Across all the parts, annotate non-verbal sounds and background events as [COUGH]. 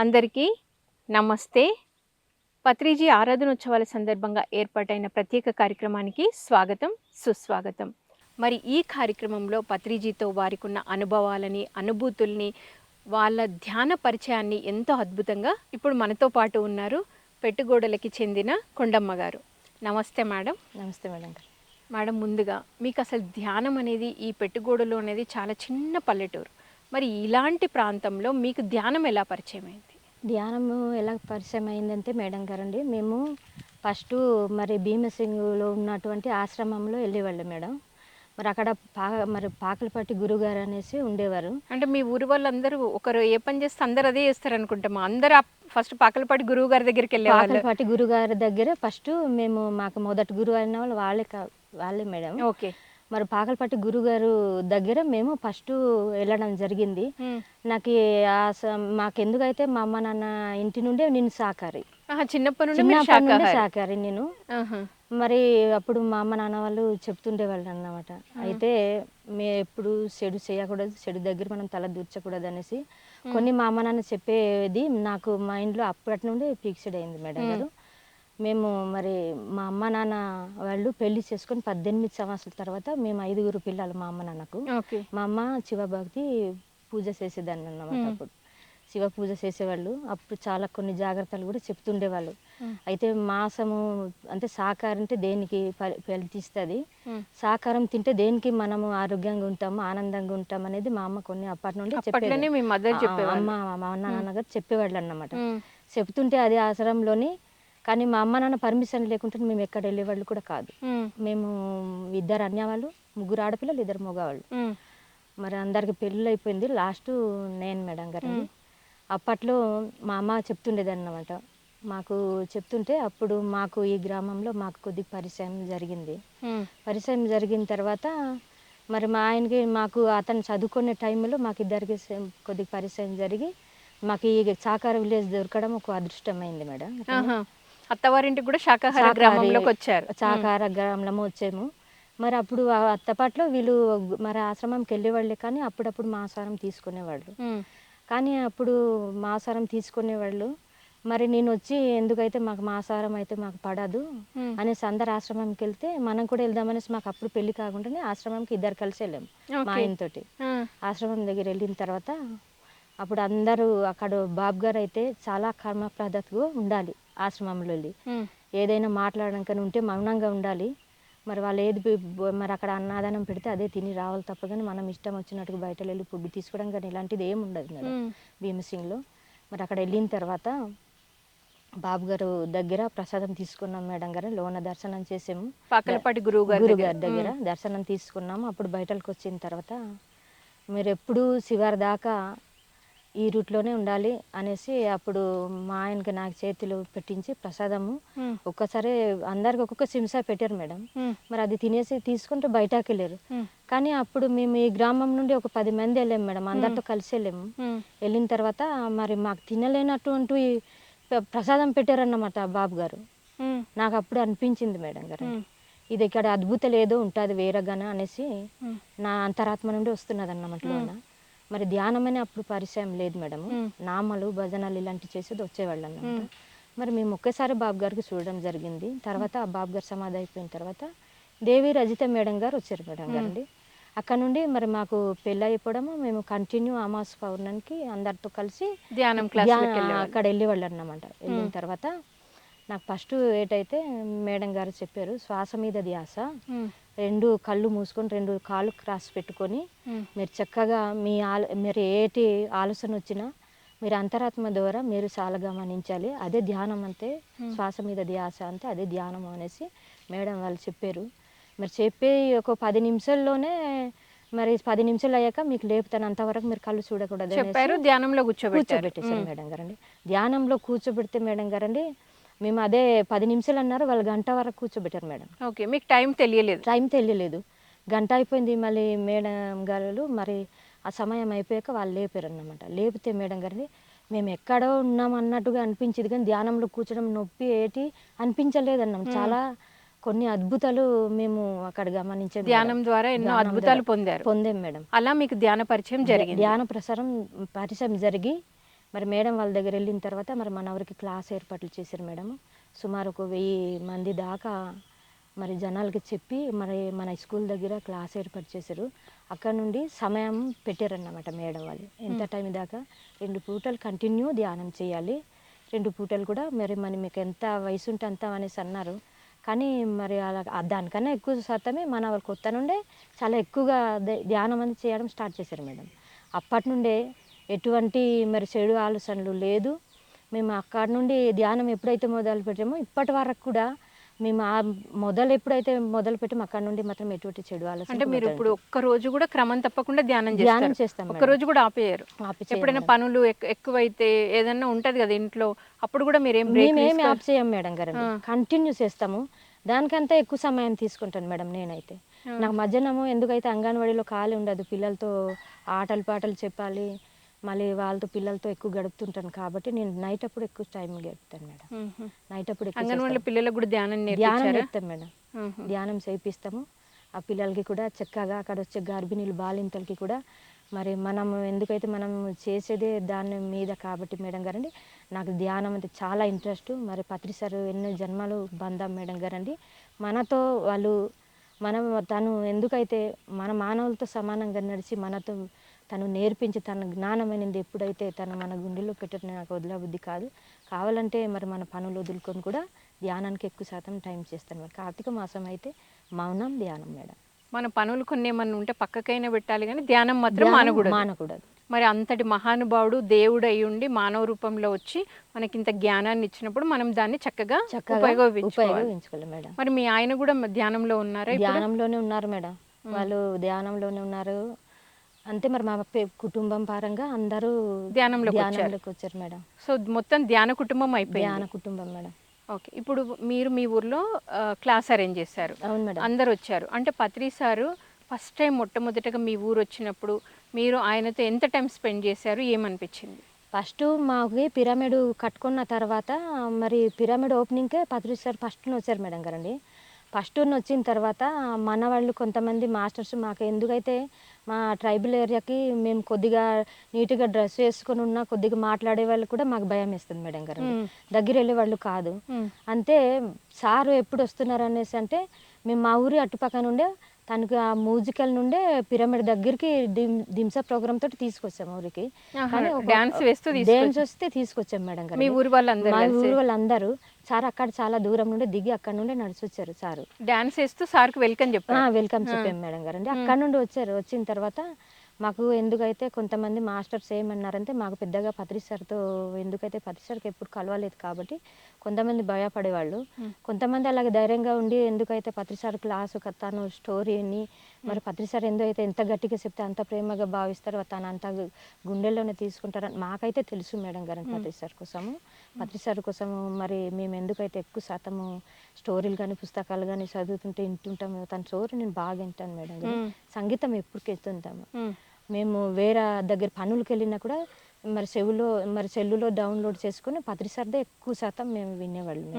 అందరికీ నమస్తే. పత్రిజీ ఆరాధనోత్సవాల సందర్భంగా ఏర్పాటైన ప్రత్యేక కార్యక్రమానికి స్వాగతం సుస్వాగతం. మరి ఈ కార్యక్రమంలో పత్రిజీతో వారికి ఉన్న అనుభవాలని అనుభూతుల్ని వాళ్ళ ధ్యాన పరిచయాన్ని ఎంతో అద్భుతంగా ఇప్పుడు మనతో పాటు ఉన్నారు పెట్టుగోడలకి చెందిన కొండమ్మ గారు. నమస్తే మేడం. నమస్తే మేడం గారు. మేడం ముందుగా మీకు అసలు ధ్యానం అనేది ఈ పెట్టుగోడలు అనేది చాలా చిన్న పల్లెటూరు. మరి ఇలాంటి ప్రాంతంలో మీకు ధ్యానం ఎలా పరిచయం అయింది ధ్యానము ఎలా పరిచయం అయిందంటే మేడం గారండి. మేము ఫస్ట్ మరి భీమసింగ్లో ఉన్నటువంటి ఆశ్రమంలో వెళ్ళేవాళ్ళం మేడం. మరి అక్కడ పా మరి పాకలపట్టి గురుగారు అనేసి ఉండేవారు. అంటే మీ ఊరి వాళ్ళందరూ ఒకరు ఏ పని చేస్తే అందరు అదే చేస్తారు అనుకుంటాము అందరు ఫస్ట్ పాకలపాటి గురువు గారి దగ్గరికి వెళ్ళేవాళ్ళు. పాకలపట్టి గురుగారి దగ్గర ఫస్ట్ మేము మాకు మొదటి గురువు అయిన వాళ్ళు వాళ్ళే వాళ్ళే మేడం. ఓకే. మరి పాకలపట్టి గురుగారు దగ్గర మేము ఫస్ట్ వెళ్ళడం జరిగింది. నాకు మాకెందుకైతే మా అమ్మ నాన్న ఇంటి నుండే నేను సాకారి చిన్నప్పటి నుండి. సాకారి నేను. మరి అప్పుడు మా అమ్మ నాన్న వాళ్ళు చెప్తుండేవాళ్ళు అన్నమాట. అయితే మే ఎప్పుడు చెడు చేయకూడదు చెడు దగ్గర మనం తల దూర్చకూడదు అనేసి కొన్ని మా అమ్మ నాన్న చెప్పేది నాకు మైండ్లో అప్పటి నుండి ఫిక్స్డ్ అయింది మేడం గారు. మేము మరి మా అమ్మ నాన్న వాళ్ళు పెళ్ళి చేసుకొని పద్దెనిమిది సంవత్సరాల తర్వాత మేము ఐదుగురు పిల్లలు మా అమ్మ నాన్నకు. మా అమ్మ శివభక్తి పూజ చేసేదాన్ని అన్నమాట అప్పుడు. శివ పూజ చేసేవాళ్ళు. అప్పుడు చాలా కొన్ని జాగ్రత్తలు కూడా చెప్తుండేవాళ్ళు. అయితే మాసము అంటే సాకారం అంటే దేనికి ఫలితిస్తుంది మ్మ్. సాకారం తింటే దేనికి మనము ఆరోగ్యంగా ఉంటాము ఆనందంగా ఉంటాం అనేది మా అమ్మ కొన్ని అప్పటి నుండి చెప్పేది. అమ్మ మా అన్న నాన్నగారు చెప్పేవాళ్ళు అన్నమాట. చెప్తుంటే అది ఆశ్రమంలోని కానీ మా అమ్మ నాన్న పర్మిషన్ లేకుంటే మేము ఎక్కడ వెళ్ళేవాళ్ళు కూడా కాదు. మ్మ్. ఇద్దరు అన్యవాళ్ళు ముగ్గురు ఆడపిల్లలు ఇద్దరు మగవాళ్ళు. మరి అందరికి పెళ్ళి అయిపోయింది. లాస్ట్ నేను మేడం గారు అప్పట్లో మా అమ్మ చెప్తుండేది అన్నమాట. మాకు చెప్తుంటే అప్పుడు మాకు ఈ గ్రామంలో మాకు కొద్ది పరిచయం జరిగింది. పరిచయం జరిగిన తర్వాత మరి మా ఆయనకి మాకు అతను చదువుకునే టైంలో మాకు ఇద్దరికి కొద్ది పరిచయం జరిగి మాకు ఈ సాకార విలేజ్ దొరకడం ఒక అదృష్టమైంది మేడం. అత్తవారింటికి కూడా శాకాహార గ్రామంలోకి వచ్చారు శాకాహార గ్రామంలో వచ్చాము మరి అప్పుడు అత్తపాట్లో వీళ్ళు మరి ఆశ్రమంకి వెళ్ళేవాళ్ళే కానీ అప్పుడప్పుడు మాంసాహారం తీసుకునేవాళ్ళు. కానీ అప్పుడు మాంసాహారం తీసుకునేవాళ్ళు మరి నేను వచ్చి ఎందుకైతే మాకు మాంసాహారం అయితే మాకు పడదు. అనేసి అందరు ఆశ్రమంకి వెళ్తే మనం కూడా వెళ్దామనేసి మాకు అప్పుడు పెళ్ళి కాకుండానే ఆశ్రమంకి ఇద్దరు కలిసి వెళ్ళాము మా. ఆయనతోటి. ఆశ్రమం దగ్గర వెళ్ళిన తర్వాత అప్పుడు అందరూ అక్కడ బాబు గారు అయితే చాలా కర్మప్రదతగా ఉండాలి ఆశ్రమంలో. ఏదైనా మాట్లాడడానికి ఉంటే మౌనంగా ఉండాలి. మరి వాళ్ళు ఏది మరి అక్కడ అన్నదానం పెడితే అదే తిని రావాలి తప్ప కానీ మనం ఇష్టం వచ్చినట్టుగా బయట వెళ్ళి ఫుడ్ తీసుకోవడం కానీ ఇలాంటిది ఏమి ఉండదు మేడం. భీమసింగ్లో. మరి అక్కడ వెళ్ళిన తర్వాత బాబు గారు దగ్గర ప్రసాదం తీసుకున్నాం మేడం గారు. లోన దర్శనం చేసాము. పాకలపాటి గురువు. గారి దగ్గర. దర్శనం తీసుకున్నాము. అప్పుడు బయటకు వచ్చిన తర్వాత మీరు ఎప్పుడు శివారి దాకా ఈ రూట్లోనే ఉండాలి అనేసి అప్పుడు మా ఆయనకి నాకు చేతులు పెట్టించి ప్రసాదము. ఒక్కసారి అందరికి ఒక్కొక్క సింసా పెట్టారు మేడం. మరి అది తినేసి తీసుకుంటూ బయటకు వెళ్ళారు. కానీ అప్పుడు మేము ఈ గ్రామం నుండి ఒక పది మంది వెళ్ళాము మేడం అందరితో కలిసి వెళ్ళాము. వెళ్ళిన తర్వాత మరి మాకు తినలేనటువంటి ప్ర- ప్రసాదం పెట్టారన్నమాట బాబు గారు. నాకు అప్పుడు అనిపించింది మేడం గారు. ఇది ఇక్కడ అద్భుతం ఏదో ఉంటుంది వేరేగాన అనేసి. నా అంతరాత్మ నుండి వస్తున్నది అన్నమాట మరి ధ్యానం అని అప్పుడు పరిచయం లేదు మేడం. నామలు భజనలు ఇలాంటివి చేసేది వచ్చేవాళ్ళు మరి మేము ఒకేసారి బాబు గారికి చూడడం జరిగింది. తర్వాత ఆ బాబు గారు సమాధి అయిపోయిన తర్వాత దేవి రజిత మేడం గారు వచ్చారు మేడం గారండి. అక్కడ నుండి మరి మాకు పెళ్ళి అయిపోవడము మేము కంటిన్యూ అమాస్ పౌర్ణమికి అందరితో కలిసి ధ్యానం అక్కడ వెళ్ళేవాళ్ళు అన్నమాట. వెళ్ళిన తర్వాత నాకు ఫస్ట్ ఏటైతే మేడం గారు చెప్పారు శ్వాస మీద ధ్యాస. రెండు కళ్ళు మూసుకొని రెండు కాళ్ళు క్రాస్ పెట్టుకొని మీరు చక్కగా మీ ఆలో మీరు ఏటి ఆలోచన వచ్చినా మీరు అంతరాత్మ ద్వారా మీరు చాలా గమనించాలి అదే ధ్యానం అంతే శ్వాస మీద ధ్యాస అంటే అదే ధ్యానం అనేసి మేడం వాళ్ళు చెప్పారు. మరి చెప్పే ఒక పది నిమిషాల్లోనే మరి పది నిమిషాలు అయ్యాక మీకు లేపుతాను అంతవరకు మీరు కళ్ళు చూడకూడదు చెప్పారు ధ్యానంలో కూర్చోబెట్టారు. కూర్చోబెట్టేశారు మేడం గారండి. ధ్యానంలో కూర్చోబెడితే మేడం గారండి మేము అదే పది నిమిషాలు అన్నారు వాళ్ళు గంట వరకు కూర్చోబెట్టారు మేడం. ఓకే మీకు టైం తెలియలేదు. టైం తెలియలేదు. గంట అయిపోయింది మళ్ళీ మేడం గారు మరి ఆ సమయం అయిపోయాక వాళ్ళు లేపారు అన్నమాట లేపితే మేడం గారిని మేము ఎక్కడో ఉన్నాం అన్నట్టుగా అనిపించింది కానీ ధ్యానంలో కూర్చోడం నొప్పి ఏటి అనిపించలేదు అన్నాం చాలా కొన్ని అద్భుతాలు మేము అక్కడ గమనించాం. ధ్యానం ద్వారా ఎన్నో అద్భుతాలు పొందారు. పొందాం మేడం. అలా మీకు ధ్యాన పరిచయం జరిగింది. ధ్యాన ప్రసారం పరిచయం జరిగి మరి మేడం వాళ్ళ దగ్గర వెళ్ళిన తర్వాత మరి మన ఊరికి క్లాస్ ఏర్పాట్లు చేశారు మేడం. సుమారు ఒక వెయ్యి మంది దాకా మరి జనాలకి చెప్పి మరి మన స్కూల్ దగ్గర క్లాస్ ఏర్పాటు చేశారు. అక్కడ నుండి సమయం పెట్టారన్నమాట మేడం వాళ్ళు. ఎంత టైం దాకా? రెండు పూటలు కంటిన్యూ ధ్యానం చేయాలి. రెండు పూటలు కూడా మరి మరి మీకు ఎంత వయసు ఉంటే అంత అనేసి అన్నారు. కానీ మరి అలా దానికన్నా ఎక్కువ శాతమే మన వాళ్ళు కొత్త నుండే చాలా ఎక్కువగా ధ్యానం అనేది చేయడం స్టార్ట్ చేశారు మేడం. అప్పటి నుండే ఎటువంటి మరి చెడు ఆలోచనలు లేదు మేము అక్కడ నుండి ధ్యానం ఎప్పుడైతే మొదలు పెట్టామో ఇప్పటి వరకు కూడా మేము ఆ మొదలు ఎప్పుడైతే మొదలు పెట్టామో అక్కడ నుండి మాత్రం ఎటువంటి చెడు ఆలోచన అంటే మీరు ఇప్పుడు ఒక్క రోజు కూడా క్రమం తప్పకుండా ధ్యానం ధ్యానం చేస్తాం ఒక్క. రోజు కూడా ఆపేయరు ఆపి ఎప్పుడైనా. పనులు ఎక్- ఎక్కువైతే ఏదన్నా ఉంటది కదా ఇంట్లో అప్పుడు కూడా మీరు మేమేమి ఆఫ్ చేయం మేడం గారు. కంటిన్యూ చేస్తాము దానికంటే ఎక్కువ సమయం తీసుకుంటాను మేడం నేనైతే. నాకు మధ్యాహ్నము ఎందుకైతే అంగన్వాడీలో ఖాళీ ఉండదు పిల్లలతో ఆటలు పాటలు చెప్పాలి మళ్ళీ వాళ్ళతో పిల్లలతో ఎక్కువ గడుపుతుంటాను కాబట్టి నేను నైట్ అప్పుడు ఎక్కువ టైం గడుపుతాను మేడం. నైట్ అప్పుడు. పిల్లలకు కూడా ధ్యానం ధ్యానం చెప్తాం మేడం. ధ్యానం చేయిస్తాము. ఆ పిల్లలకి కూడా చక్కగా అక్కడ వచ్చే గర్భిణీలు బాలింతలకి కూడా మరి మనం ఎందుకైతే మనం చేసేదే దాని మీద కాబట్టి మేడం గారండి నాకు ధ్యానం అంటే చాలా ఇంట్రెస్ట్. మరి పత్రి సార్ ఎన్నో జన్మలు బంధం మేడం గారండి. మనతో వాళ్ళు మనం తను ఎందుకైతే మన మానవులతో సమానంగా నడిచి మనతో తను నేర్పించి తన జ్ఞానమైనది ఎప్పుడైతే తను మన గుండెలో పెట్టిన నాకు వదిలబుద్ధి కాదు. కావాలంటే మరి మన పనులు వదులుకొని కూడా ధ్యానానికి ఎక్కువ శాతం టైం చేస్తాను. మరి కార్తీక మాసం అయితే మౌనం ధ్యానం మేడం. మన పనులు కొన్ని ఏమన్నా ఉంటే పక్కకైనా పెట్టాలి కానీ ధ్యానం మాత్రం మానకూడదు. మానకూడదు. మరి అంతటి మహానుభావుడు దేవుడు అయి ఉండి మానవ రూపంలో వచ్చి మనకి ఇంత జ్ఞానాన్ని ఇచ్చినప్పుడు మనం దాన్ని చక్కగా చక్కగా ఉపయోగించుకోవాలి మేడం. మరి మీ ఆయన కూడా ధ్యానంలో ఉన్నారా? ధ్యానంలోనే ఉన్నారు మేడం. వాళ్ళు ధ్యానంలోనే ఉన్నారు. అంతే మరి మా కుటుంబం పరంగా అందరూ వచ్చారు. ధ్యానంలోకి వచ్చారు. మేడం. సో మొత్తం ధ్యాన కుటుంబం అయిపోయింది. ధ్యాన కుటుంబం మేడం. ఓకే. ఇప్పుడు మీరు మీ ఊర్లో క్లాస్ అరేంజ్ చేశారు. అవును మేడం. అందరు వచ్చారు. అంటే పత్రి సారు ఫస్ట్ టైం మొట్టమొదటగా మీ ఊరు వచ్చినప్పుడు మీరు ఆయనతో ఎంత టైం స్పెండ్ చేశారు? ఏమనిపించింది? ఫస్ట్ మాకు పిరమిడ్ కట్టుకున్న తర్వాత మరి పిరమిడ్ ఓపెనింగ్కే పత్రి సార్ ఫస్ట్ వచ్చారు మేడం గారండి. ఫస్ట్ వచ్చిన తర్వాత మన వాళ్ళు కొంతమంది మాస్టర్స్ మాకు ఎందుకైతే మా ట్రైబల్ ఏరియాకి మేము కొద్దిగా నీట్గా డ్రెస్ వేసుకొని ఉన్నా కొద్దిగా మాట్లాడే వాళ్ళు కూడా మాకు భయం వేస్తుంది మేడం గారు. దగ్గర వెళ్ళే వాళ్ళు కాదు. అంతే సారు ఎప్పుడు వస్తున్నారు అనేసి అంటే మేము మా ఊరి అటుపక్కన ఉండే తనకు ఆ మ్యూజికల్ నుండే పిరమిడ్ దగ్గరికి దింస ప్రోగ్రామ్ తోటి తీసుకొచ్చాం ఊరికి. డాన్స్ వేస్తూ డాన్స్. వస్తే తీసుకొచ్చాం మేడం గారు. మీ ఊరు వాళ్ళందరూ మా ఊరు వాళ్ళందరూ సార్ అక్కడ చాలా దూరం నుండి దిగి అక్కడ నుండి నడిచి వచ్చారు సారు. డాన్స్ వేస్తూ సార్కి వెల్కమ్ చెప్పారు. వెల్కమ్ చెప్పాం మేడం గారు. అంటే అక్కడ నుండి వచ్చారు. వచ్చిన తర్వాత మాకు ఎందుకైతే కొంతమంది మాస్టర్స్ ఏమన్నారంటే మాకు పెద్దగా పత్రి సార్తో ఎందుకైతే పత్రి సార్కి ఎప్పుడు కలవలేదు కాబట్టి కొంతమంది భయపడేవాళ్ళు. కొంతమంది అలాగే ధైర్యంగా ఉండి ఎందుకైతే పత్రి సార్ క్లాసు తను స్టోరీని మరి పత్రి సార్ ఎందుకైతే ఎంత గట్టిగా చెప్తే అంత ప్రేమగా భావిస్తారో తను అంత గుండెల్లోనే తీసుకుంటారని మాకైతే తెలుసు మేడం గారు పత్రి సార్ కోసము. పత్రి సార్ కోసము మరి మేము ఎందుకైతే ఎక్కువ శాతము స్టోరీలు కానీ పుస్తకాలు కానీ చదువుతుంటే వింటుంటాము తన స్టోరీ నేను బాగా వింటాను మేడం గారు. సంగీతం ఎప్పుడు ఎత్తుంటాము మ్మ్. వేరే దగ్గర పనులకు వెళ్ళినా కూడా మరి చెవులో మరి సెల్లులో డౌన్లోడ్ చేసుకుని పత్రిసార్దే ఎక్కువ శాతం మేము వినేవాళ్ళం.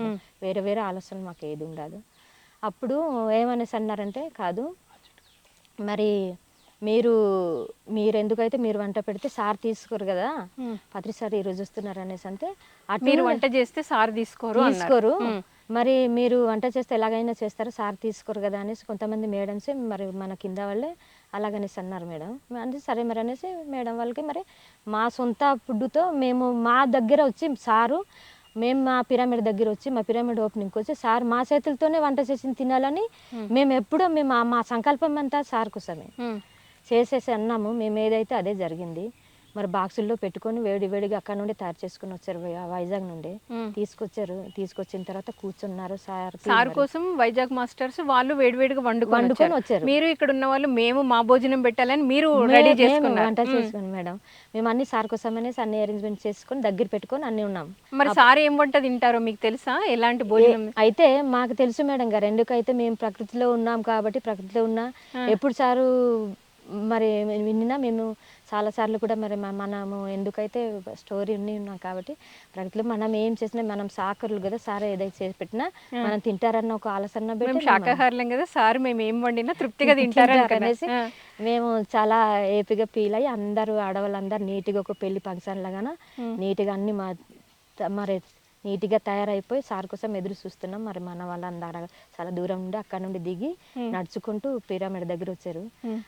వేరే వేరే ఆలోచన మాకు ఏది ఉండదు అప్పుడు ఏమనేసి అన్నారంటే కాదు మరి మీరు మీరు ఎందుకైతే మీరు వంట పెడితే సార్ తీసుకోరు కదా. పత్రి సార్ ఈరోజు వస్తున్నారు అనేసి అంటే మీరు వంట చేస్తే సార్ తీసుకోరు. తీసుకోరు. మరి మీరు వంట చేస్తే ఎలాగైనా చేస్తారు సార్ తీసుకోరు కదా అనేసి కొంతమంది మేడమ్స్ మరి మన కింద వాళ్ళే అలాగనేసి అన్నారు మేడం. అంటే సరే మరి అనేసి మేడం వాళ్ళకి మరి మా సొంత ఫుడ్తో మేము మా దగ్గర వచ్చి సారు మేము మా పిరమిడ్ దగ్గర వచ్చి మా పిరమిడ్ ఓపెనింగ్కి వచ్చి సార్ మా చేతులతోనే వంట చేసి తినాలని మేము ఎప్పుడూ మేము మా సంకల్పం అంతా సార్ కోసమే. చేసేసి అన్నాము. మేము ఏదైతే అదే జరిగింది. మరి బాక్సుల్లో పెట్టుకొని వేడి వేడిగా అక్కడ నుండి తయారు చేసుకుని వచ్చారు వైజాగ్ నుండి. తీసుకొచ్చారు. తీసుకొచ్చిన తర్వాత కూర్చున్నారు సార్ సార్ కోసం వైజాగ్ మాస్టర్స్ వాళ్ళు వేడివేడిగా వండుకొని వండుకొని వచ్చారు. మీరు ఇక్కడ ఉన్న వాళ్ళు మేము మా భోజనం పెట్టాలని మీరు రెడీ చేసుకున్నారు. వంట చేసుకుని మేడం. మేము అన్ని సార్ కోసం అనేసి అన్ని అరేంజ్మెంట్ చేసుకొని దగ్గర పెట్టుకొని అన్ని ఉన్నాం. మరి సార్ ఏం వంట తింటారో మీకు తెలుసా? ఎలాంటి భోజనం? అయితే మాకు తెలుసు మేడం గారు. ఎందుకైతే మేము ప్రకృతిలో ఉన్నాం కాబట్టి ప్రకృతిలో ఉన్నా ఎప్పుడు సారు మరి విన్నా మేము చాలాసార్లు కూడా మరి మనము ఎందుకైతే స్టోరీ ఉండి ఉన్నాం కాబట్టి ప్రకృతిలో మనం ఏం చేసినా మనం సాకరులు కదా సార్ ఏదైతే చేసి పెట్టినా మనం తింటారన్న ఒక ఆలోచన మేము పెట్టి శాకాహారులం కదా సార్ మేము ఏం వండినా తృప్తిగా తింటారని అనేసి మేము చాలా ఏపిగా ఫీల్ అయ్యి అందరూ ఆడవాళ్ళందరూ నీట్గా ఒక పెళ్ళి ఫంక్షన్ లాగాన నీట్గా అన్ని మా మరి నీట్గా తయారైపోయి సార్ కోసం ఎదురు చూస్తున్నాం. మరి మన వాళ్ళందరూ చాలా దూరం నుండి అక్కడ నుండి దిగి నడుచుకుంటూ పిరమిడ్ దగ్గర వచ్చారు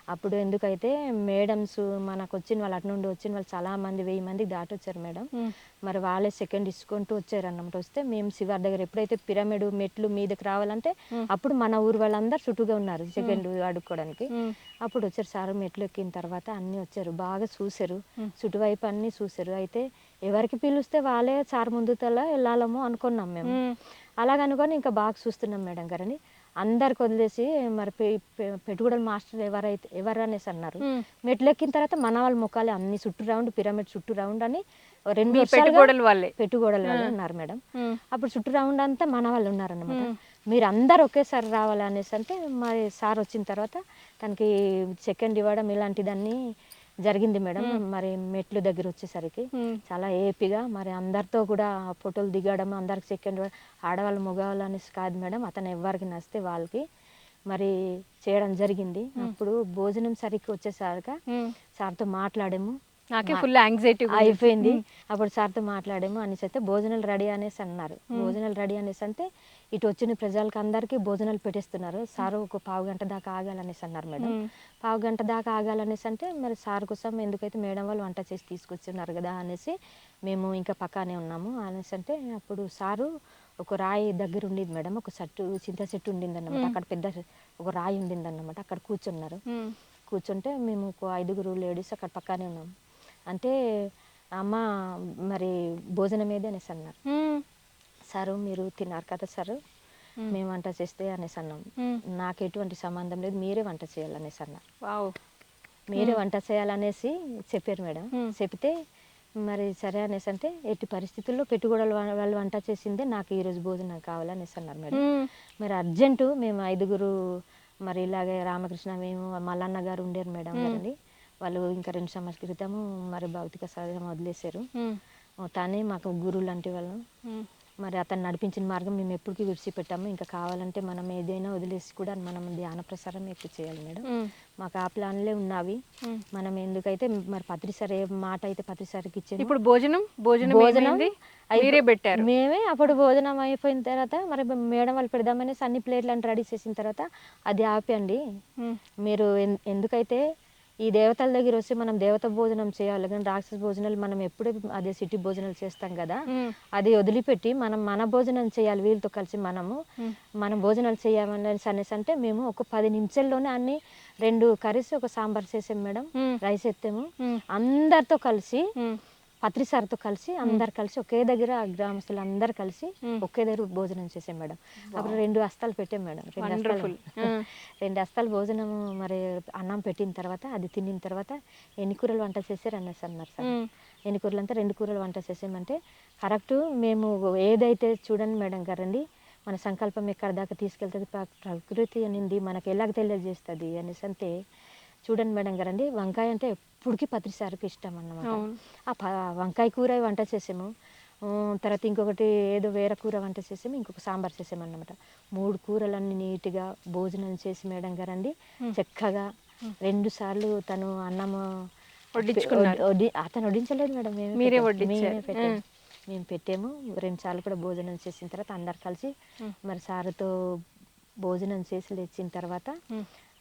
అప్పుడు ఎందుకైతే మేడమ్స్ మనకు వచ్చిన వాళ్ళు అటు నుండి వచ్చిన వాళ్ళు చాలా మంది వెయ్యి మంది దాటి వచ్చారు మేడం మరి వాళ్ళే సెకండ్ ఇచ్చుకుంటూ వచ్చారు అన్నమాట వస్తే మేము శివార్ దగ్గర ఎప్పుడైతే పిరమిడ్ మెట్లు మీదకి రావాలంటే అప్పుడు మన ఊరు వాళ్ళందరూ చుట్టూగా ఉన్నారు సెకండ్ అడుక్కోవడానికి అప్పుడు వచ్చారు సార్ మెట్లు ఎక్కిన తర్వాత అన్నీ వచ్చారు బాగా చూశారు. చుట్టువైపు అన్నీ చూశారు. అయితే ఎవరికి పిలిస్తే వాళ్ళే సార్ ముందు తల వెళ్ళాలేమో అనుకున్నాం మేము. అలాగనుకొని ఇంకా బాగా చూస్తున్నాం మేడం గారని. అందరికి వదిలేసి మరి పె- పె- పెట్టుగూడల మాస్టర్ ఎవరైతే ఎవరు అనేసి అన్నారు. మెట్లు ఎక్కిన తర్వాత మన వాళ్ళ ముఖాలు అన్ని చుట్టూ రౌండ్ పిరమిడ్ చుట్టూ రౌండ్ అని రెండు పెట్టుకోడలు వాళ్ళే. పెట్టుగోడలు వాళ్ళు ఉన్నారు మేడం. అప్పుడు చుట్టూ రౌండ్ అంతా మన వాళ్ళు ఉన్నారన్నమాట. మీరు అందరు ఒకేసారి రావాలి అనేసి అంటే మరి సార్ వచ్చిన తర్వాత తనకి సెకండ్ ఇవ్వడం ఇలాంటిదన్నీ జరిగింది మేడం. మరి మెట్లు దగ్గర వచ్చేసరికి. చాలా ఏపీగా. మరి అందరితో కూడా ఫోటోలు దిగడం అందరికి సెకండ్ ఆడవాళ్ళు మగవాళ్ళు అనేసి కాదు మేడం. అతను ఎవరికి నచ్చితే వాళ్ళకి మరి చేయడం జరిగింది. అప్పుడు భోజనం సరిగ్గా వచ్చేసరికి. సార్తో మాట్లాడాము. నాకే ఫుల్ యాంగ్జైటీ అయిపోయింది. అప్పుడు సార్తో మాట్లాడాము. అనేసి అయితే భోజనాలు రెడీ అనేసి అన్నారు. భోజనాలు రెడీ అనేసి అంటే ఇటు వచ్చిన ప్రజలకు అందరికీ భోజనాలు పెట్టేస్తున్నారు. సార్ ఒక పావు గంట దాకా ఆగాలనేసి అన్నారు మేడం. పావు గంట దాకా ఆగాలనేసి అంటే మరి సార్ కోసం ఎందుకైతే మేడం వాళ్ళు వంట చేసి తీసుకొచ్చున్నారు కదా అనేసి మేము ఇంకా పక్కానే ఉన్నాము. అనేసి అంటే అప్పుడు సారు ఒక రాయి దగ్గర ఉండేది మేడం. ఒక చెట్టు చింత చెట్టు ఉండింది అన్నమాట అక్కడ పెద్ద ఒక రాయి ఉండింది అన్నమాట అక్కడ కూర్చున్నారు. కూర్చుంటే మేము ఒక ఐదుగురు లేడీస్ అక్కడ పక్కనే ఉన్నాం. అంటే అమ్మ మరి భోజనం ఏది అనేసి అన్నారు. సారు మీరు తిన్నారు కదా సారు మేము వంట చేస్తే అనేసి అన్నాం. నాకు ఎటువంటి సంబంధం లేదు మీరే వంట చేయాలనేసి అన్నారు. వావ్. మీరే వంట చేయాలనేసి చెప్పారు మేడం. చెప్తే మరి సరే అనేసి అంటే ఎట్టి పరిస్థితుల్లో పెట్టుకోడలు వాళ్ళు వంట చేసిందే నాకు ఈరోజు భోజనం కావాలనేసి అన్నారు మేడం. మరి అర్జెంటు మేము ఐదుగురు మరి ఇలాగే రామకృష్ణ మేము మల్లన్న గారు ఉండేరు మేడం గారండి. వాళ్ళు ఇంకా రెండు సంవత్సరాల క్రితము మరి భౌతిక సహజం వదిలేశారు. తానే మాకు గురువు లాంటి వాళ్ళు. మరి అతను నడిపించిన మార్గం మేము ఎప్పటికీ విడిచిపెట్టాము. ఇంకా కావాలంటే మనం ఏదైనా వదిలేసి కూడా మనం ధ్యాన ప్రసారం ఎక్కువ చేయాలి మేడం. మాకు ఆ ప్లాన్లే ఉన్నవి. మనం ఎందుకైతే మరి పత్రిసారి మాట అయితే పత్రిసారికి ఇచ్చింది ఇప్పుడు భోజనం? భోజనం భోజనం మీరే పెట్టారు. మేమే అప్పుడు భోజనం అయిపోయిన తర్వాత మరి మేడం వాళ్ళు పెడదామనేసి అన్ని ప్లేట్లు అని రెడీ చేసిన తర్వాత అది ఆపండి. మీరు ఎందుకైతే ఈ దేవతల దగ్గర వస్తే మనం దేవత భోజనం చేయాలి కానీ రాక్షస భోజనాలు మనం ఎప్పుడే అదే సిటీ భోజనాలు చేస్తాం కదా. అది వదిలిపెట్టి మనం మన భోజనం చేయాలి వీళ్ళతో కలిసి మనము మనం భోజనాలు చేయాలని అనేసి అంటే మేము ఒక పది నిమిషాల్లోనే అన్ని రెండు కర్రీస్ ఒక సాంబార్ చేసాం మేడం. రైస్ ఎత్తాము. అందరితో కలిసి. పత్రి సార్తో కలిసి అందరు కలిసి ఒకే దగ్గర గ్రామస్తులు అందరు కలిసి ఒకే దగ్గర భోజనం చేసాం మేడం. అప్పుడు రెండు హస్తాలు పెట్టాం మేడం రెండు. హస్తాలు [LAUGHS] రెండు హస్తాలు భోజనం మరి అన్నం పెట్టిన తర్వాత అది తినిన తర్వాత ఎన్ని కూరలు వంట చేశారు అనేసి అన్నారు సార్. ఎన్ని కూరలు అంటే రెండు కూరలు వంట చేసామంటే కరెక్ట్ మేము ఏదైతే చూడండి మేడం గారండి మన సంకల్పం ఎక్కడ దాకా తీసుకెళ్తుంది ప్ర- ప్రకృతి అనింది మనకి ఎలాగ తెలియజేస్తుంది అనేసి అంటే చూడండి మేడం గారండి వంకాయ అంటే ఎప్పటికీ పత్రిసారికి ఇష్టం అన్నమాట. ఆ వంకాయ కూర వంట చేసాము తర్వాత ఇంకొకటి ఏదో వేరే కూర వంట చేసాము ఇంకొక సాంబార్ చేసాము అన్నమాట మూడు కూరలన్నీ నీట్గా భోజనం చేసి మేడం గారండి చక్కగా రెండు సార్లు తను అన్నము అతను వడ్డించలేదు మేడం మేమే మీరే. వడ్డించారు. మేమే పెట్టాము. రెండు సార్లు కూడా భోజనం చేసిన తర్వాత అందరు కలిసి మరి సారుతో భోజనం చేసి లేచిన తర్వాత.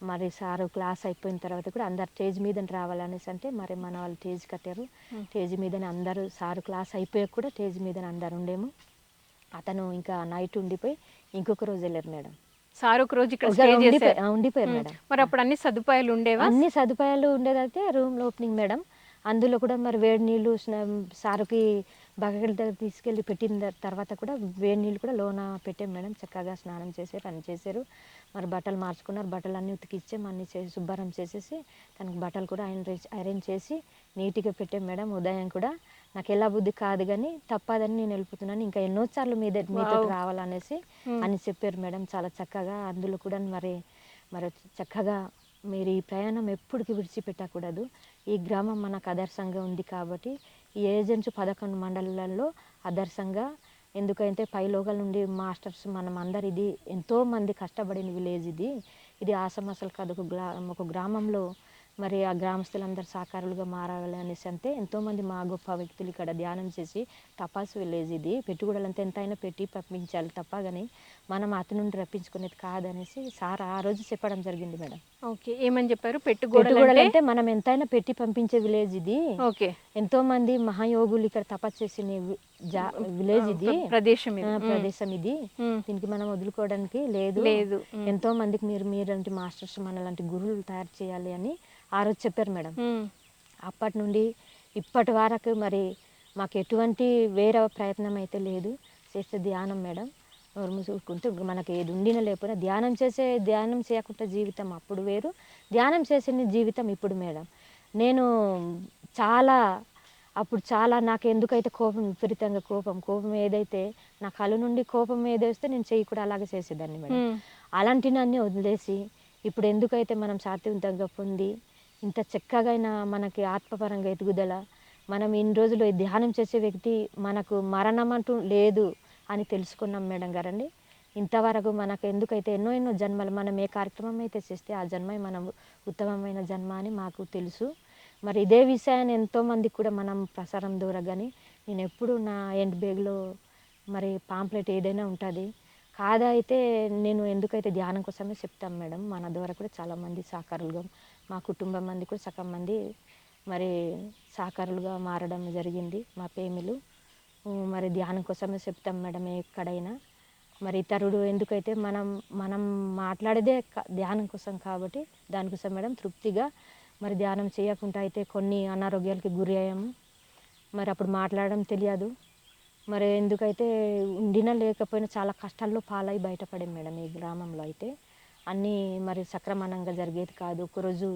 మరి సారు క్లాస్ అయిపోయిన తర్వాత కూడా అందరు స్టేజ్ మీద రావాలనేసి అంటే మరి మన వాళ్ళు స్టేజ్ కట్టారు. స్టేజ్ మీదనే అందరూ సారు క్లాస్ అయిపోయాక కూడా స్టేజ్ మీద అందరు ఉండేము. అతను ఇంకా నైట్ ఉండిపోయి ఇంకొక రోజు వెళ్ళారు మేడం. సార్ ఒక రోజు ఇక్కడ ఉండిపోయారు మేడం. మరి అప్పుడు అన్ని సదుపాయాలు ఉండేవా? అన్ని సదుపాయాలు ఉండేదైతే రూమ్ ఓపెనింగ్ మేడం. అందులో కూడా మరి వేడి నీళ్ళు స్నా- సారుకి బకెట్ దగ్గర తీసుకెళ్ళి పెట్టిన తర్వాత కూడా వేడి నీళ్ళు కూడా లోన పెట్టాం మేడం. చక్కగా స్నానం చేశారు అన్ని చేశారు. మరి బట్టలు మార్చుకున్నారు. బట్టలు అన్నీ ఉతికిచ్చాం అన్ని చేసి శుభ్రం చేసేసి తనకి బట్టలు కూడా ఆయన అరేంజ్ చేసి నీట్గా పెట్టాం మేడం. ఉదయం కూడా. నాకు ఎలా బుద్ధి కాదు కానీ తప్పదని నేను వెళ్ళిపోతున్నాను. ఇంకా ఎన్నోసార్లు మీ దగ్గర మీతో. రావాలనేసి అని చెప్పారు మేడం. చాలా చక్కగా అందులో కూడా మరి మరి చక్కగా మీరు ఈ ప్రయాణం ఎప్పటికీ విడిచిపెట్టకూడదు. ఈ గ్రామం మనకు ఆదర్శంగా ఉంది కాబట్టి ఈ ఏజెన్సీ పదకొండు మండలాల్లో ఆదర్శంగా. ఎందుకంటే పై నుండి మాస్టర్స్ మనం అందరు ఇది ఎంతో మంది కష్టపడిన విలేజ్ ఇది. ఇది ఆసమసలు కాదు ఒక గ్రా ఒక గ్రామంలో మరి ఆ గ్రామస్తులందరూ సాకారులుగా మారాలి అనేసి అంటే ఎంతోమంది మా గొప్ప వ్యక్తులు ఇక్కడ ధ్యానం చేసి తపాసు విలేజ్ ఇది. పెట్టుబడులంతా ఎంతైనా పెట్టి పంపించాలి తప్ప కానీ మనం అతని నుండి రప్పించుకునేది కాదనేసి సార్ ఆ రోజు చెప్పడం జరిగింది మేడం. ఓకే ఏమని చెప్పారు? పెట్టుబడులు అంటే మనం ఎంతైనా పెట్టి పంపించే విలేజ్ ఇది. ఓకే. ఎంతో మంది మహాయోగులు ఇక్కడ తపస్సు చేసిన విలేజ్ ఇది. ప్రదేశం. ప్రదేశం ఇది. దీనికి మనం వదులుకోవడానికి లేదు. లేదు. ఎంతో మందికి మీరు మీలాంటి మాస్టర్స్ మనలాంటి గురువులు తయారు చేయాలి అని ఆ రోజు చెప్పారు మేడం. అప్పటి నుండి ఇప్పటి వరకు మరి మాకు ఎటువంటి వేరే ప్రయత్నం అయితే లేదు. చేసే ధ్యానం మేడం. నోరు మూసుకుంటే మనకి ఏది ఉండినా లేకపోయినా ధ్యానం చేసే ధ్యానం చేయకుండా జీవితం అప్పుడు వేరు. ధ్యానం చేసిన జీవితం ఇప్పుడు మేడం. నేను చాలా అప్పుడు చాలా నాకు ఎందుకైతే కోపం విపరీతంగా కోపం కోపం ఏదైతే నా కళ్ళు నుండి కోపం ఏదైతే నేను చెయ్యి కూడా అలాగే చేసేదాన్ని మేడం. ఉమ్. అలాంటివన్నీ వదిలేసి ఇప్పుడు ఎందుకైతే మనం శాంతివంతంగా పొంది ఇంత చక్కగైన మనకి ఆత్మపరంగా ఎదుగుదల మనం ఇన్ని రోజులు ధ్యానం చేసే వ్యక్తి మనకు మరణం అంటూ లేదు అని తెలుసుకున్నాం మేడం గారండి. ఇంతవరకు మనకు ఎందుకైతే ఎన్నో ఎన్నో జన్మలు మనం ఏ కార్యక్రమం అయితే చేస్తే ఆ జన్మ మనం ఉత్తమమైన జన్మ అని మాకు తెలుసు. మరి ఇదే విషయాన్ని ఎంతోమందికి కూడా మనం ప్రసారం దూరగాని నేను ఎప్పుడు నా ఎండ్ బ్యాగ్లో మరి పాంప్లెట్ ఏదైనా ఉంటుంది కాదా అయితే నేను ఎందుకైతే ధ్యానం కోసమే చెప్తాను మేడం మన ద్వారా కూడా చాలామంది సహకారులుగా మా కుటుంబం మంది కూడా సగం మంది మరి సహకారులుగా మారడం జరిగింది మా పేమిలు మరి ధ్యానం కోసమే చెప్తాం మేడం ఎక్కడైనా. మరి ఇతరుడు ఎందుకైతే మనం మనం మాట్లాడేదే ధ్యానం కోసం కాబట్టి దానికోసం మేడం తృప్తిగా మరి ధ్యానం చేయకుండా అయితే కొన్ని అనారోగ్యాలకి గురి అయ్యాము మరి అప్పుడు మాట్లాడడం తెలియదు. మరి ఎందుకైతే ఉండినా లేకపోయినా చాలా కష్టాల్లో పాలై బయటపడే మేడం ఈ గ్రామంలో అయితే. అన్నీ మరి సక్రమణంగా జరిగేది కాదు. ఒకరోజు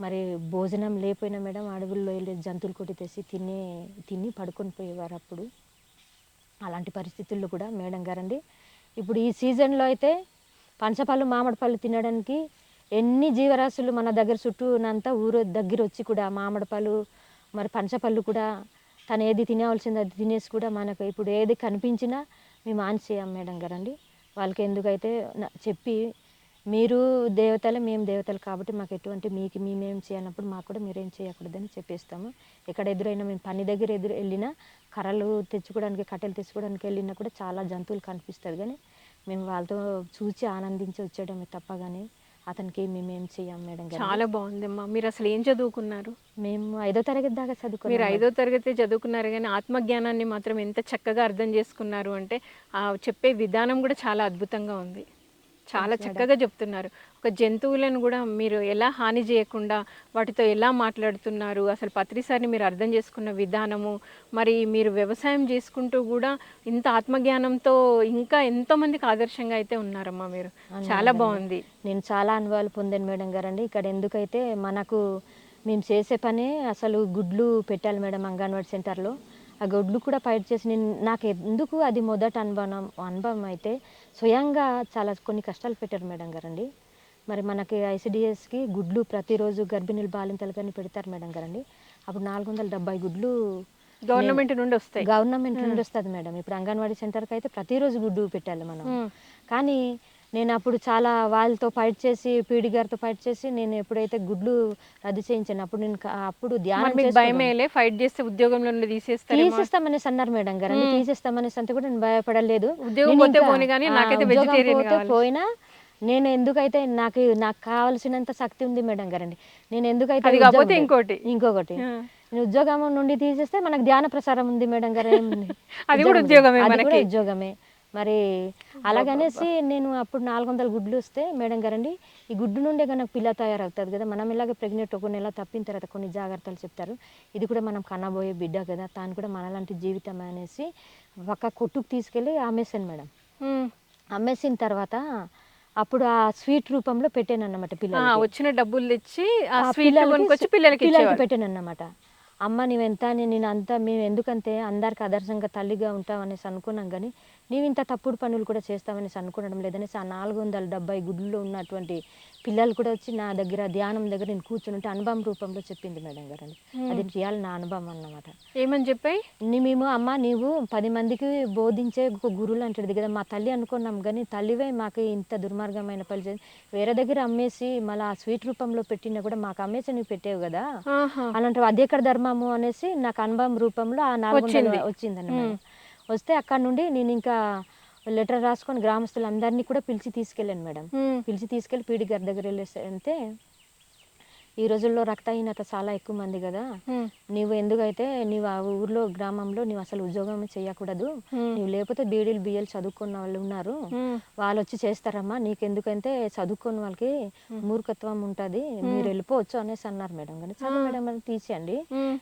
మరి భోజనం లేకపోయినా మేడం అడవుల్లో వెళ్ళి జంతువులు కొట్టి తెచ్చి తినే తిని పడుకొని పోయేవారు అప్పుడు. అలాంటి పరిస్థితుల్లో కూడా మేడం గారండి. ఇప్పుడు ఈ సీజన్లో అయితే పంచపళ్ళు మామిడి పళ్ళు తినడానికి ఎన్ని జీవరాశులు మన దగ్గర చుట్టూనంతా ఊరు దగ్గర వచ్చి కూడా మామిడి పళ్ళు మరి పంచపళ్ళు కూడా తను ఏది తినవలసింది అది తినేసి కూడా మనకు ఇప్పుడు ఏది కనిపించినా మేము ఆన్ చేయం మేడం గారండి. వాళ్ళకి ఎందుకైతే చెప్పి మీరు దేవతలే మేము దేవతలు కాబట్టి మాకు ఎటువంటి మీకు మేమేం చేయనప్పుడు మాకు కూడా మీరేం చేయకూడదని చెప్పేస్తాము. ఎక్కడ ఎదురైనా మేము పని దగ్గర ఎదురు వెళ్ళినా కర్రలు తెచ్చుకోవడానికి కట్టెలు తెచ్చుకోవడానికి వెళ్ళినా కూడా చాలా జంతువులు కనిపిస్తుంది కానీ మేము వాళ్ళతో చూసి ఆనందించి వచ్చేయడమే తప్ప కానీ అతనికి మేమేం చేయం మేడం చాలా బాగుందమ్మా. మీరు అసలు ఏం చదువుకున్నారు? మేము ఐదో తరగతి దాకా మీరు చదువుకున్నాం ఐదో తరగతి చదువుకున్నారు కానీ ఆత్మజ్ఞానాన్ని మాత్రం ఎంత చక్కగా అర్థం చేసుకున్నారు అంటే ఆ చెప్పే విధానం కూడా చాలా అద్భుతంగా ఉంది. చాలా చక్కగా చెప్తున్నారు. ఒక జంతువులను కూడా మీరు ఎలా హాని చేయకుండా వాటితో ఎలా మాట్లాడుతున్నారు? అసలు పత్రిసారిని మీరు అర్థం చేసుకున్న విధానము మరి మీరు వ్యవసాయం చేసుకుంటూ కూడా ఇంత ఆత్మజ్ఞానంతో ఇంకా ఎంతో మందికి ఆదర్శంగా అయితే ఉన్నారమ్మా మీరు. చాలా బాగుంది. నేను చాలా అనుభవాలు పొందాను మేడం గారండి. ఇక్కడ ఎందుకైతే మనకు మేము చేసే పని అసలు గుడ్లు పెట్టాలి మేడం అంగన్వాడీ సెంటర్లో. ఆ గుడ్లు కూడా ఫైట్ చేసి నేను నాకు ఎందుకు అది మొదటి అనుభవం అనుభవం అయితే స్వయంగా చాలా కొన్ని కష్టాలు పెట్టారు మేడం గారండి. మరి మనకి ఐసిడిఎస్కి గుడ్లు ప్రతిరోజు గర్భిణీలు బాలింతలు కానీ పెడతారు మేడం గారండి. అప్పుడు నాలుగు వందల డెబ్బై గుడ్లు గవర్నమెంట్ నుండి వస్తాయి. గవర్నమెంట్ నుండి వస్తుంది మేడం. ఇప్పుడు అంగన్వాడీ సెంటర్కి అయితే ప్రతిరోజు గుడ్డు పెట్టాలి మనం. కానీ నేను అప్పుడు చాలా వాళ్ళతో ఫైట్ చేసి పీడి గారితో ఫైట్ చేసి నేను ఎప్పుడైతే గుడ్లు రద్దు చేయించాను అప్పుడు నేను అప్పుడు ధ్యానం భయమేలే? ఫైట్ చేస్తే ఉద్యోగంలో నుండి తీసేస్తారు తీసేస్తామనేసి అన్నారు మేడం గారు. తీసేస్తామనేసి అంటే కూడా నేను భయపడలేదు. ఉద్యోగం. పోయినా నేను ఎందుకైతే నాకు నాకు కావాల్సినంత శక్తి ఉంది మేడం గారండి. నేను ఎందుకైతే. ఇంకోటి. ఇంకొకటి. ఉద్యోగం నుండి తీసేస్తే మనకు ధ్యాన ప్రసారం ఉంది మేడం గారు. [LAUGHS] అది కూడా ఉద్యోగమే. ఉద్యోగమే. మరి అలాగనేసి నేను అప్పుడు నాలుగు వందల గుడ్లు వస్తే మేడం గారండి ఈ గుడ్డు నుండే కనుక పిల్ల తయారవుతుంది కదా మనం ఇలాగే ప్రెగ్నెంట్ ఒక నెల తప్పిన తర్వాత కొన్ని జాగ్రత్తలు చెప్తారు. ఇది కూడా మనం కన్నబోయే బిడ్డ కదా తాను కూడా మనలాంటి జీవితం అనేసి ఒక కొట్టుకు తీసుకెళ్ళి అమ్మేసాను మేడం. మ్మ్. అమ్మేసిన తర్వాత అప్పుడు ఆ స్వీట్ రూపంలో పెట్టాను అన్నమాట ఆ, పిల్లలకి. వచ్చిన డబ్బులు తెచ్చి ఆ ఆ స్వీట్ పిల్లలకి పెట్టాను అన్నమాట అమ్మ నువ్వెంత నేను అంతా మేము ఎందుకంటే అందరికి ఆదర్శంగా తల్లిగా ఉంటాం అనేసి అనుకున్నాం కానీ నీవు ఇంత తప్పుడు పనులు కూడా చేస్తావనేసి అనుకోవడం లేదనేసి ఆ నాలుగు వందల డెబ్బై గుడ్లు ఉన్నటువంటి పిల్లలు కూడా వచ్చి నా దగ్గర ధ్యానం దగ్గర నేను కూర్చుని ఉంటే అనుభవం రూపంలో చెప్పింది మేడం గారు అని. అది రియల్ నా అనుభవం అన్నమాట. ఏమని చెప్పాయి? నీ- మేము అమ్మ నీవు పది మందికి బోధించే ఒక గురువులు అంటది కదా మా తల్లి అనుకున్నాం కానీ తల్లివే మాకు ఇంత దుర్మార్గమైన పని చేసి వేరే దగ్గర అమ్మేసి మళ్ళీ ఆ స్వీట్ రూపంలో పెట్టినా కూడా మాకు అమ్మేసి నువ్వు పెట్టేవు కదా. అలాంటి అది ఎక్కడ ధర్మము అనేసి నాకు అనుభవం రూపంలో ఆ నాలుగు వచ్చిందన్నమాట వస్తే అక్కడ నుండి నేను ఇంకా లెటర్ రాసుకొని గ్రామస్తులందరినీ కూడా పిలిచి తీసుకెళ్ళాను మేడం. పిలిచి తీసుకెళ్ళి పీడి గారి దగ్గర వెళ్ళేసి అంటే ఈ రోజుల్లో రక్తహీనత చాలా ఎక్కువ మంది కదా. ఉమ్. నీవు ఎందుకైతే నీవు ఆ ఊర్లో గ్రామంలో నీవు అసలు ఉద్యోగం చేయకూడదు. ఉమ్. నీవు లేకపోతే బీడీలు బియ్యలు చదువుకున్న వాళ్ళు ఉన్నారు. వాళ్ళు వచ్చి చేస్తారమ్మా నీకెందుకంటే చదువుకున్న వాళ్ళకి మూర్ఖత్వం ఉంటుంది. మీరు వెళ్ళిపోవచ్చు అనేసి అన్నారు మేడం కానీ సరే మేడం అని తీసేయండి.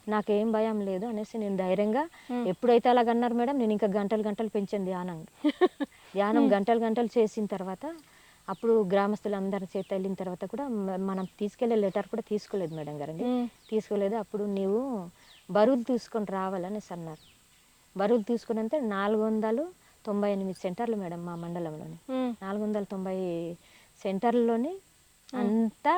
నాకేం భయం లేదు అనేసి నేను ధైర్యంగా ఎప్పుడైతే అలాగ అన్నారు మేడం నేను ఇంకా గంటలు గంటలు పెంచాను ధ్యానం. [LAUGHS] ధ్యానం గంటలు గంటలు చేసిన తర్వాత అప్పుడు గ్రామస్తులందరి చేత వెళ్ళిన తర్వాత కూడా మనం తీసుకెళ్ళే లెటర్ కూడా తీసుకోలేదు మేడం గారండి. తీసుకోలేదు అప్పుడు నీవు బరువులు తీసుకొని రావాలనేసి అన్నారు బరువులు తీసుకుని అంటే నాలుగు వందలు తొంభై ఎనిమిది సెంటర్లు మేడం మా మండలంలోని. నాలుగు వందల తొంభై సెంటర్లలోని అంతా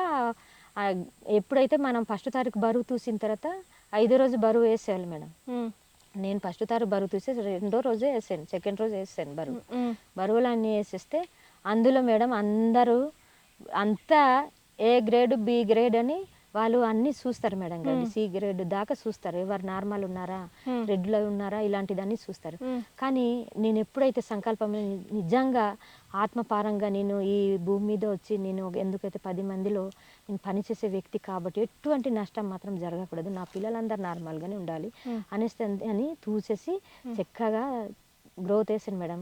ఎప్పుడైతే మనం ఫస్ట్ తారీఖు బరువు చూసిన తర్వాత ఐదో రోజు బరువు వేసేయాలి మేడం. నేను ఫస్ట్ తారీఖు బరువు చూసి రెండో రోజే వేసాను సెకండ్ రోజు వేసాను బరువు. బరువులు అన్నీ వేసేస్తే అందులో మేడం అందరూ అంతా ఏ గ్రేడ్ బి గ్రేడ్ అని వాళ్ళు అన్నీ చూస్తారు మేడం గారు సి గ్రేడ్ దాకా చూస్తారు ఎవరు నార్మల్ ఉన్నారా. రెడ్లో ఉన్నారా ఇలాంటిదన్నీ చూస్తారు. కానీ నేను ఎప్పుడైతే సంకల్పం నిజంగా ఆత్మపారంగా నేను ఈ భూమి మీద వచ్చి నేను ఎందుకైతే పది మందిలో నేను పనిచేసే వ్యక్తి కాబట్టి ఎటువంటి నష్టం మాత్రం జరగకూడదు నా పిల్లలందరూ నార్మల్గానే ఉండాలి. అనేసి అని చూసేసి చక్కగా గ్రోత్ వేసాను మేడం.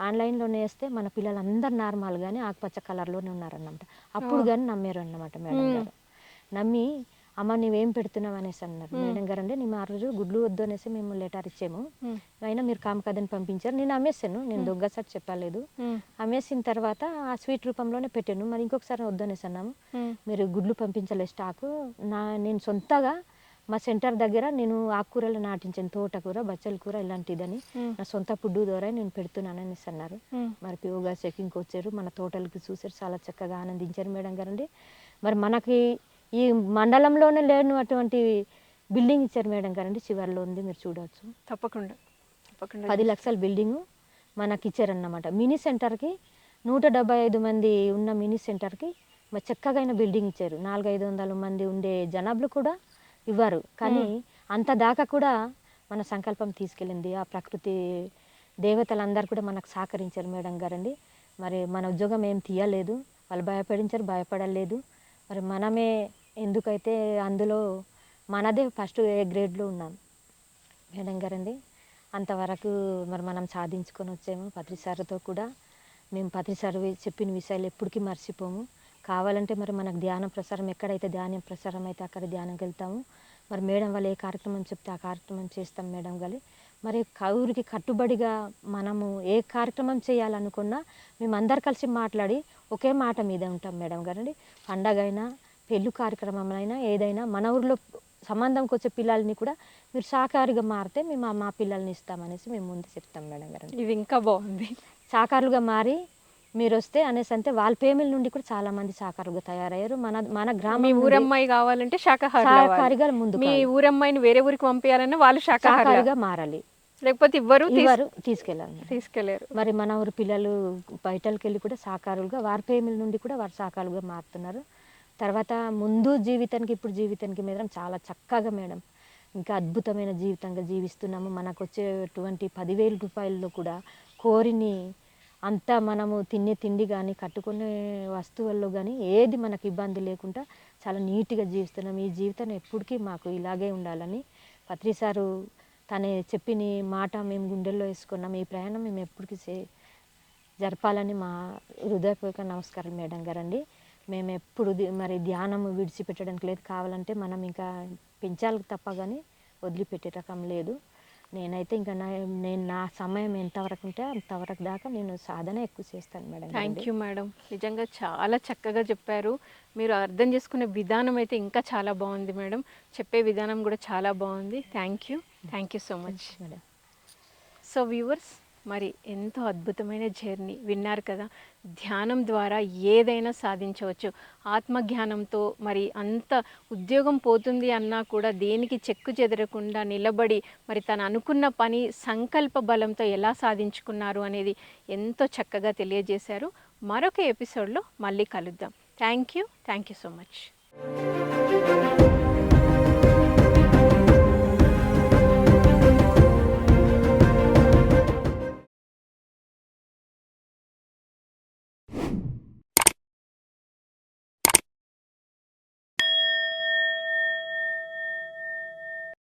ఆన్లైన్లోనే వేస్తే మన పిల్లలందరూ నార్మల్గానే ఆకుపచ్చ కలర్లోనే ఉన్నారన్నమాట. అప్పుడు కానీ నమ్మారు అన్నమాట మేడం గారు. నమ్మి అమ్మ నువ్వేం పెడుతున్నావు? అనేసి అన్నారు. మేడం గారు అంటే మేము ఆ రోజు గుడ్లు వద్దు అనేసి మేము లెటర్ ఇచ్చాము. అయినా మీరు కామ కదని పంపించారు. నేను అమ్మేసాను. నేను దొంగసారి చెప్పలేదు. అమ్మేసిన తర్వాత ఆ స్వీట్ రూపంలోనే పెట్టాను. మరి ఇంకొకసారి వద్దనేసి అన్నాము. ఉమ్. మీరు గుడ్లు పంపించలే స్టాకు. నా నేను సొంతగా మా సెంటర్ దగ్గర నేను ఆకుకూరలు నాటించాను. తోటకూర బచ్చల కూర ఇలాంటిదని. నా సొంత ఫుడ్ ద్వారా నేను పెడుతున్నాను అనేసి అన్నారు. మరి పిఓగా చెకింగ్కి వచ్చారు. మన తోటలకి చూసారు చాలా చక్కగా ఆనందించారు మేడం గారండి మరి మనకి ఈ మండలంలోనే లేనటువంటి బిల్డింగ్ ఇచ్చారు మేడం గారండి చివరిలో ఉంది. మీరు చూడవచ్చు. తప్పకుండా. తప్పకుండా పది లక్షల బిల్డింగు మనకి ఇచ్చారన్నమాట. మినీ సెంటర్కి నూట డెబ్బై ఐదు మంది ఉన్న మినీ సెంటర్కి మరి చక్కగా బిల్డింగ్ ఇచ్చారు. నాలుగు ఐదు వందల మంది ఉండే జనాభాలు కూడా ఇవ్వరు. కానీ అంత దాకా కూడా మన సంకల్పం తీసుకెళ్ళింది. ఆ ప్రకృతి దేవతలందరూ కూడా మనకు సహకరించారు మేడం గారండి. మరి మన ఉద్యోగం ఏం తీయలేదు. వాళ్ళు భయపడించారు భయపడలేదు. మరి మనమే ఎందుకైతే అందులో మనదే ఫస్ట్ ఏ గ్రేడ్లో ఉన్నాం మేడం గారండి. అంతవరకు మరి మనం సాధించుకొని వచ్చాము. పత్రిసారితో కూడా మేము పత్రిసారి చెప్పిన విషయాలు ఎప్పటికీ మర్చిపోము. కావాలంటే మరి మనకు ధ్యానం ప్రసారం ఎక్కడైతే ధ్యానం ప్రసారం అయితే అక్కడ ధ్యానంకి వెళ్తాము. మరి మేడం వాళ్ళు ఏ కార్యక్రమం చెప్తే ఆ కార్యక్రమం చేస్తాం మేడం గాలి మరి కౌరికి కట్టుబడిగా మనము ఏ కార్యక్రమం చేయాలనుకున్నా మేము అందరు కలిసి మాట్లాడి ఒకే మాట మీద ఉంటాం మేడం గారండి. పండగ అయినా పెళ్ళి కార్యక్రమం అయినా ఏదైనా మన ఊర్లో సంబంధంకి వచ్చే పిల్లల్ని కూడా మీరు సాకారుగా మారితే మేము మా పిల్లల్ని ఇస్తామనేసి మేము ముందు చెప్తాం మేడం గారు ఇది ఇంకా బాగుంది. సాకారులుగా మారి మీరు వస్తే అనేసి అంటే వాళ్ళ పేమిల నుండి కూడా చాలా మంది సాకారుగా తయారయ్యారు. మన మన గ్రామం ఊరమ్మాయి కావాలంటే శాకాహారి సాకారిగా ముందుకు మీ ఊరమ్మాయిని వేరే ఊరికి పంపించాలన్నా వాళ్ళు శాకాహారి సాకారుగా మారాలి. లేకపోతే ఇవ్వరు ఇవ్వరు తీసుకెళ్ళాలి. తీసుకెళ్ళారు మరి మన ఊరు పిల్లలు బయటకు వెళ్ళి కూడా సాకారులుగా వారి పేమిల నుండి కూడా వారు సాకారులుగా మారుతున్నారు. తర్వాత ముందు జీవితానికి ఇప్పుడు జీవితానికి మీద చాలా చక్కగా మేడం. ఇంకా అద్భుతమైన జీవితంగా జీవిస్తున్నాము. మనకు వచ్చేటువంటి పదివేల రూపాయల్లో కూడా కోరిని అంతా మనము తినే తిండి కానీ కట్టుకునే వస్తువుల్లో కానీ ఏది మనకు ఇబ్బంది లేకుండా చాలా నీట్గా జీవిస్తున్నాం. ఈ జీవితం ఎప్పటికీ మాకు ఇలాగే ఉండాలని పత్రి సారు తనే చెప్పిన మాట మేము గుండెల్లో వేసుకున్నాం. ఈ ప్రయాణం మేము ఎప్పటికీ చే జరపాలని మా హృదయపూర్వక నమస్కారం మేడం గారండి. మేము ఎప్పుడు మరి ధ్యానం విడిచిపెట్టడానికి లేదు. కావాలంటే మనం ఇంకా పెంచాలి తప్ప కానీ వదిలిపెట్టే రకం లేదు. నేనైతే ఇంకా నా నేను నా సమయం ఎంతవరకు ఉంటే అంతవరకు దాకా నేను సాధన ఎక్కువ చేస్తాను మేడం థ్యాంక్. You madam. నిజంగా చాలా చక్కగా చెప్పారు. మీరు అర్థం చేసుకునే విధానం అయితే ఇంకా చాలా బాగుంది మేడం. చెప్పే విధానం కూడా చాలా బాగుంది. Thank you thank you so much madam so viewers మరి ఎంతో అద్భుతమైన జర్నీ. విన్నారు కదా ధ్యానం ద్వారా ఏదైనా సాధించవచ్చు. ఆత్మజ్ఞానంతో మరి అంత ఉద్యోగం పోతుంది అన్నా కూడా దేనికి చెక్కు చెదరకుండా నిలబడి మరి తను అనుకున్న పని సంకల్ప బలంతో ఎలా సాధించుకున్నారు అనేది ఎంతో చక్కగా తెలియజేశారు. మరొక ఎపిసోడ్లో మళ్ళీ కలుద్దాం. Thank you. Thank you so much.